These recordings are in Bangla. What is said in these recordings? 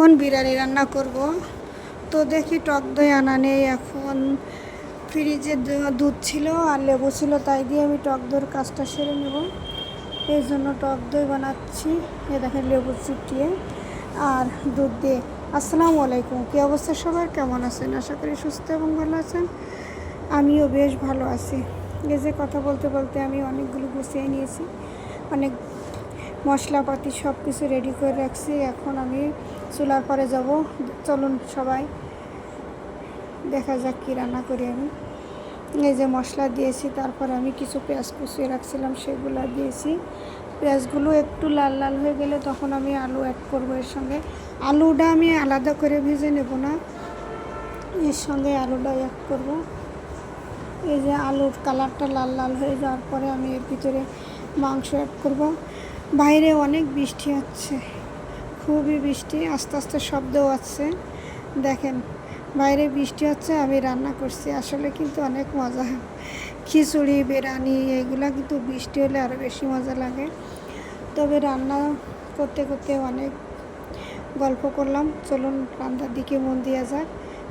এখন বিরিয়ানি রান্না করব। তো দেখি টক দই আনা নেই এখন। ফ্রিজে দুধ ছিল আর লেবু ছিল, তাই দিয়ে আমি টক দইয়ের কাজটা সেরে নেব। এই জন্য টক দই বানাচ্ছি। এ দেখেন লেবু চিপটিয়ে আর দুধ দিয়ে। আসসালামু আলাইকুম, কী অবস্থা সবার? কেমন আছেন? আশা করি সুস্থ এবং ভালো আছেন। আমিও বেশ ভালো আছি। এই যে কথা বলতে বলতে আমি অনেকগুলো গুছিয়ে নিয়েছি। অনেক মশলাপাতি সব কিছু রেডি করে রাখছি। এখন আমি চুলার পরে যাব। চলুন সবাই। দেখা যাক কী রান্না করি আমি। এই যে মশলা দিয়েছি, তারপরে আমি কিছু পেঁয়াজ কুচিয়ে রাখছিলাম, সেগুলো দিয়েছি। পেঁয়াজগুলো একটু লাল লাল হয়ে গেলে তখন আমি আলু অ্যাড করব এর সঙ্গে। আলুটা আমি আলাদা করে ভেজে নেব না। এর সঙ্গে আলুটা অ্যাড করব। এই যে আলুর কালারটা লাল লাল হয়ে যাওয়ার পরে আমি এর ভিতরে মাংস অ্যাড করব। বাইরে অনেক বৃষ্টি হচ্ছে। খুবই বৃষ্টি, আস্তে আস্তে শব্দও আছে দেখেন, বাইরে বৃষ্টি হচ্ছে, আমি রান্না করছি। আসলে কিন্তু অনেক মজা। খিচুড়ি, বিরিয়ানি, এগুলো কিন্তু বৃষ্টি হলে আরও বেশি মজা লাগে। তবে রান্না করতে করতে অনেক গল্প করলাম। চলুন, রান্নার দিকে মন দেওয়া যাক।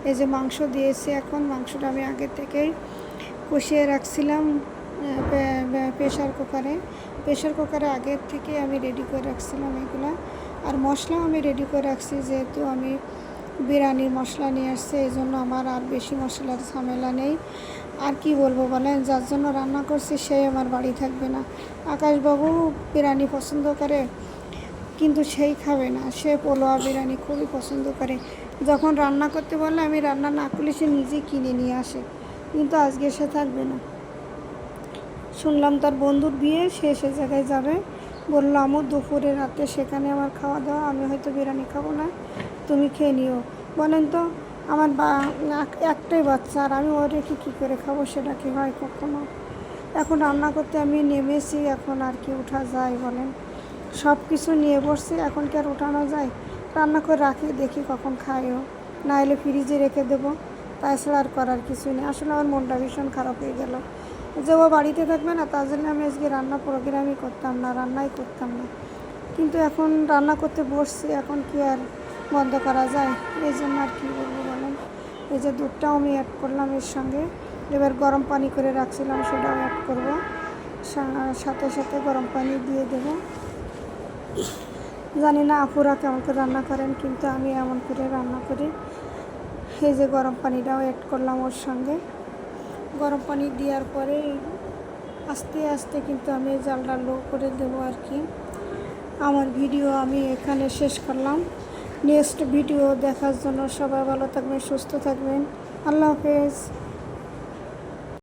এই যে মাংস দিয়েছি এখন, মাংসটা আমি আগে থেকেই কষিয়ে রাখছিলাম। প্রেশার কুকারে। প্রেশার কুকারে আগের থেকে আমি রেডি করে রাখছিলাম এগুলা। আর মশলাও আমি রেডি করে রাখছি, যেহেতু আমি বিরিয়ানির মশলা নিয়ে আসছে, এই জন্য আমার আর বেশি মশলার ঝামেলা নেই। আর কি বলব বলেন, যার জন্য রান্না করছি সেই আমার বাড়ি থাকবে না। আকাশবাবু বিরিয়ানি পছন্দ করে, কিন্তু সেই খাবে না। সে পোলোয়া বিরিয়ানি খুবই পছন্দ করে। যখন রান্না করতে বললে, আমি রান্না না করলে সে নিজেই কিনে নিয়ে আসে। কিন্তু আজকে সে থাকবে না। শুনলাম তার বন্ধুর বিয়ে, সে সে জায়গায় যাবে। বলল আমার দুপুরে, রাতে সেখানে আমার খাওয়া দাওয়া, আমি হয়তো বিরিয়ানি খাব না, তুমি খেয়ে নিও। বলেন তো, আমার বা, এক- একটাই বাচ্চা, আর আমি ওর রেখে কী করে খাব, সেটা কি হয় কখনো? এখন রান্না করতে আমি নেমেছি, এখন আর কি উঠা যায় বলেন। সব কিছু নিয়ে বসছি, এখন কি আর উঠানো যায়? রান্না করে রাখি, দেখি কখন খাইও। না এলে ফ্রিজে রেখে দেবো, তাছাড়া আর করার কিছু নেই। আসলে আমার মনটা ভীষণ খারাপ হয়ে গেল। যে ও বাড়িতে থাকবে না, তার জন্য আমি আজকে রান্না প্রোগ্রামই করতাম না, রান্নাই করতাম না। কিন্তু এখন রান্না করতে বসছি, এখন কি আর বন্ধ করা যায়? এই জন্য আর কী বলব বলেন? এই যে দুধটাও আমি অ্যাড করলাম এর সঙ্গে। এবার গরম পানি করে রাখছিলাম, সেটাও অ্যাড করব। সাথে সাথে গরম পানি দিয়ে দেবো। জানি না আপুরা কেমন করে রান্না করেন, কিন্তু আমি এমন করে রান্না করি। এই যে গরম পানিটাও অ্যাড করলাম ওর সঙ্গে। গরম পানি দেওয়ার পরে আস্তে আস্তে কিন্তু আমি জালটা লো করে দেবো আর কি। আমার ভিডিও আমি এখানে শেষ করলাম। নেক্সট ভিডিও দেখার জন্য সবাই ভালো থাকবেন, সুস্থ থাকবেন। আল্লাহ হাফেজ।